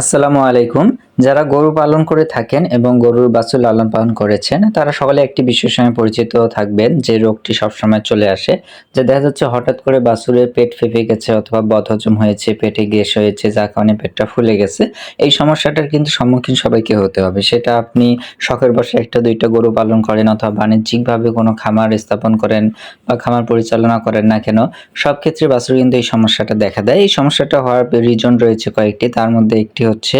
আসসালামু আলাইকুম। যারা গরু পালন করে থাকেন এবং গরুর বাছুর লালন পালন করেছেন, তারা সকলে একটি বিষয়ের সঙ্গে পরিচিত থাকবেন যে রোগটি সবসময় চলে আসে। যে দেখা যাচ্ছে হঠাৎ করে বাছুরের পেট ফেপে গেছে অথবা বদহজম হয়েছে, পেটে গ্যাস হয়েছে যার কারণে পেটটা ফুলে গেছে, এই সমস্যাটার কিন্তু সম্মুখীন সবাইকে হতে হবে। সেটা আপনি শখের বসে একটা, দুইটা গরু পালন করেন অথবা বাণিজ্যিকভাবে কোনো খামার স্থাপন করেন বা খামার পরিচালনা করেন না কেন, সব ক্ষেত্রে বাছুর কিন্তু এই সমস্যাটা দেখা দেয়। এই সমস্যাটা হওয়ার রিজন রয়েছে কয়েকটি, তার মধ্যে একটি হচ্ছে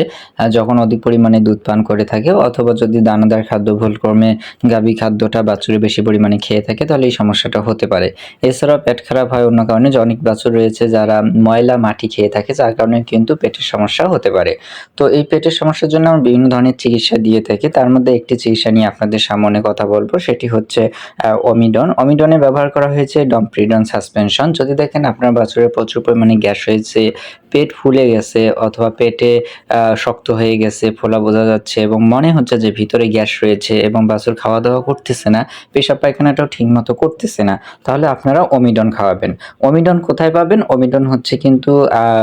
যখন অধিক পরিমাণে দুধ পান করে থাকে অথবা যদি দানাদার খাদ্য, ভুলক্রমে গাভী খাদ্যটা বাছুরে বেশি পরিমাণে খেয়ে থাকে, তাহলে এই সমস্যাটা হতে পারে। এছাড়াও পেট খারাপ হয় অন্য কারণে, যে অনেক বাছুর রয়েছে যারা ময়লা মাটি খেয়ে থাকে, যার কারণে কিন্তু পেটের সমস্যা হতে পারে। তো এই পেটের সমস্যার জন্য আমরা বিভিন্ন ধরনের চিকিৎসা দিয়ে থাকি। তার মধ্যে একটি চিকিৎসা নিয়ে আপনাদের সামনে কথা বলব, সেটি হচ্ছে অমিডন। অমিডনে ব্যবহার করা হয়েছে ডমপ্রিডন সাসপেনশন। যদি দেখেন আপনার বাছুরের প্রচুর পরিমাণে গ্যাস হয়েছে, পেট ফুলে গেছে অথবা পেটে শক্ত হয়ে গেছে, ফোলা বোঝা যাচ্ছে এবং মনে হচ্ছে যে ভিতরে গ্যাস রয়েছে এবং বাছুর খাওয়া দাওয়া করতেছে না, পেশাব পায়খানাটাও ঠিকমতো করতেছে না। তাহলে আপনারা অমিডন খাওয়াবেন। অমিডন কোথায় পাবেন? অমিডন হচ্ছে কিন্তু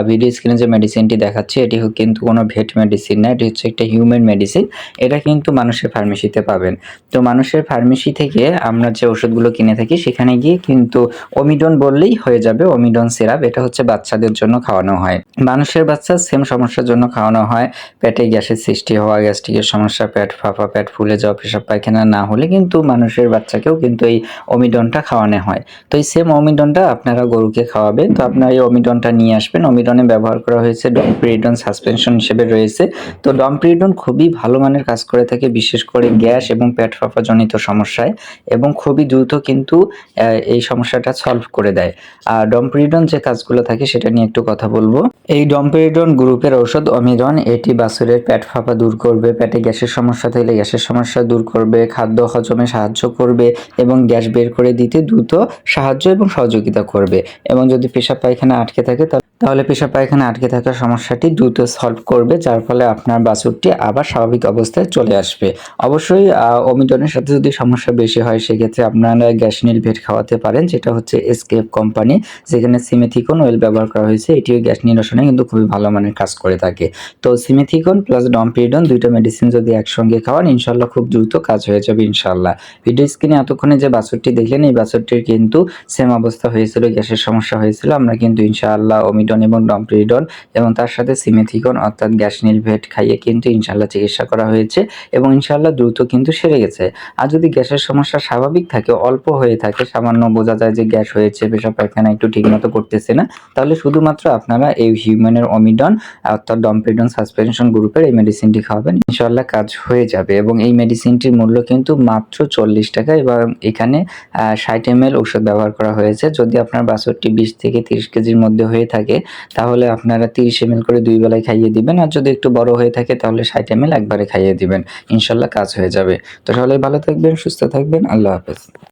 ভিডিও স্ক্রিনে যে মেডিসিনটি দেখাচ্ছে, এটি কিন্তু কোনো ভেট মেডিসিন না, এটি হচ্ছে একটা হিউম্যান মেডিসিন এটা কিন্তু মানুষের ফার্মেসিতে পাবেন। তো মানুষের ফার্মেসি থেকে আমরা যে ওষুধগুলো কিনে থাকি, সেখানে গিয়ে কিন্তু অমিডন বললেই হয়ে যাবে, অমিডন সিরাপ, এটা হচ্ছে বাচ্চাদের জন্য খাওয়ানো হয়। মানুষের বাচ্চা সেম সমস্যার জন্য খাওয়ানো হয়। পেটে গ্যাসের সৃষ্টি হওয়া, গ্যাস্ট্রিকের সমস্যা, পেট ফাঁপা, পেট ফুলে যাওয়া, পেশাব পায়খানা না হলে কিন্তু মানুষের বাচ্চাকেও কিন্তু এই অমিডনটা খাওয়ানো হয়। তো এই সেম অমিডনটা আপনারা গরুকে খাওয়াবেন। তো আপনারা এই অমিডনটা নিয়ে আসবেন। অমিডনে ব্যবহার করা হয়েছে ডমপ্রিডন সাসপেনশন হিসেবে রয়েছে। তো ডমপ্রিডন খুবই ভালো মানের কাজ করে থাকে, বিশেষ করে গ্যাস এবং পেট ফাঁপা জনিত সমস্যায় এবং খুবই দ্রুত কিন্তু এই সমস্যাটা সলভ করে দেয়। আর ডমপ্রিডন যে কাজগুলো থাকে সেটা নিয়ে একটু কথা বলব। এই ডমপ্রিডন গ্রুপের ঔষধ অমিডন এটি বাছুরের পেট ফাঁপা দূর করবে, পেটে গ্যাসের সমস্যা থাকলে গ্যাসের সমস্যা দূর করবে, খাদ্য হজমে সাহায্য করবে এবং গ্যাস বের করে দিতে দ্রুত সাহায্য এবং সহযোগিতা করবে। এবং যদি পেশাব পায়খানা আটকে থাকে তা- তাহলে পেশাব পায়খানা আটকে থাকার সমস্যাটি দ্রুত সলভ করবে যার ফলে আপনার বাছুরটি আবার স্বাভাবিক অবস্থায় চলে আসবে। অবশ্যই আহ, অমিডনের সাথে যদি সমস্যা বেশি হয় সেক্ষেত্রে আপনারা গ্যাসনিল ভেট খাওয়াতে পারেন যেটা হচ্ছে এসকেপ কোম্পানি যেখানে সিমেথিকন অয়েল ব্যবহার করা হয়েছে। এটিও গ্যাস নিরসনে কিন্তু খুবই ভালো মানের কাজ করে থাকে। তো সিমেথিকন প্লাস ডমপিডন দুইটা মেডিসিন যদি একসঙ্গে খাওয়ান ইনশাল্লাহ খুব দ্রুত কাজ হয়ে যাবে ইনশাল্লাহ। ভিডিও স্ক্রিনে এতক্ষণে যে বাছুরটি দেখলেন এই বাছুরটির কিন্তু সেম অবস্থা হয়েছিল গ্যাসের সমস্যা হয়েছিল আমরা কিন্তু ইনশাআল্লাহ অমিডন এবং ডমপ্রিডন এবং তার সাথে সিমেথিকন অর্থাৎ গ্যাস ভেট খাইয়ে কিন্তু ইনশাল্লাহ চিকিৎসা করা হয়েছে এবং ইনশাল্লাহ দ্রুত কিন্তু সেরে গেছে। আর যদি গ্যাসের সমস্যা স্বাভাবিক থাকে, অল্প হয়ে থাকে, সামান্য বোঝা যায় যে গ্যাস হয়েছে, পেশাব পায়খানা একটু ঠিকমতো করতেছে না, তাহলে শুধুমাত্র আপনারা এই হিউম্যানের অমিডন অর্থাৎ ডমপ্রিডন সাসপেনশন গ্রুপের এই মেডিসিনটি খাওয়াবেন ইনশাল্লাহ কাজ হয়ে যাবে। এবং এই মেডিসিনটির মূল্য কিন্তু মাত্র চল্লিশ টাকা এবং এখানে ষাট এম ওষুধ ব্যবহার করা হয়েছে। যদি আপনার বাছরটি বিশ থেকে তিরিশ কেজির মধ্যে হয়ে থাকে তাহলে আপনারা তিরিশ এম করে দুই বেলায় খাইয়ে দিবেন। আর যদি একটু বড় হয়ে থাকে, তাহলে ষাট এম একবারে খাইয়ে দিবেন। ইনশাল্লাহ কাজ হয়ে যাবে। তো সবাই ভালো থাকবেন, সুস্থ থাকবেন। আল্লাহ হাফেজ।